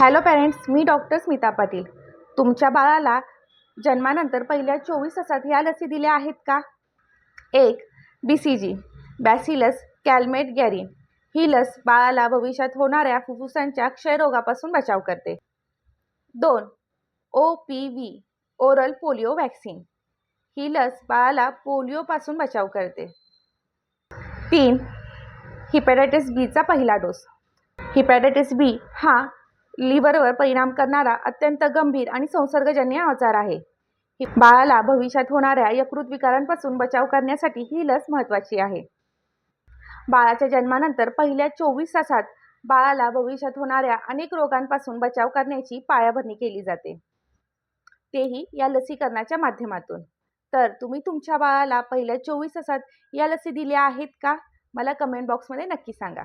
Hello parents मी doctor Smita Patil. तुमच्या बाळाला जन्मानंतर पहिल्या चोवीस तासात ह्या लसी दिल्या आहेत का? एक बी सी जी बॅसिलस कॅल्मेट गॅरिन ही लस बाळाला भविष्यात होणाऱ्या फुफ्फुसांच्या क्षयरोगापासून बचाव करते. दोन O P V oral polio vaccine ही लस बाळाला पोलिओपासून बचाव करते. तीन हिपॅटायटिस बीचा पहिला डोस हिपॅटायटिस बी हा लिव्हरवर परिणाम करणारा अत्यंत गंभीर आणि संसर्गजन्य आजार आहे. बाळाला भविष्यात होणाऱ्या यकृत विकारांपासून बचाव करण्यासाठी ही लस महत्त्वाची आहे. बाळाच्या जन्मानंतर पहिल्या चोवीस तासात बाळाला भविष्यात होणाऱ्या अनेक रोगांपासून बचाव करण्याची पायाभरणी केली जाते. तेही या लसीकरणाच्या माध्यमातून. तर तुम्ही तुमच्या बाळाला पहिल्या चोवीस तासात या लसी दिल्या आहेत का? मला कमेंट बॉक्समध्ये नक्की सांगा.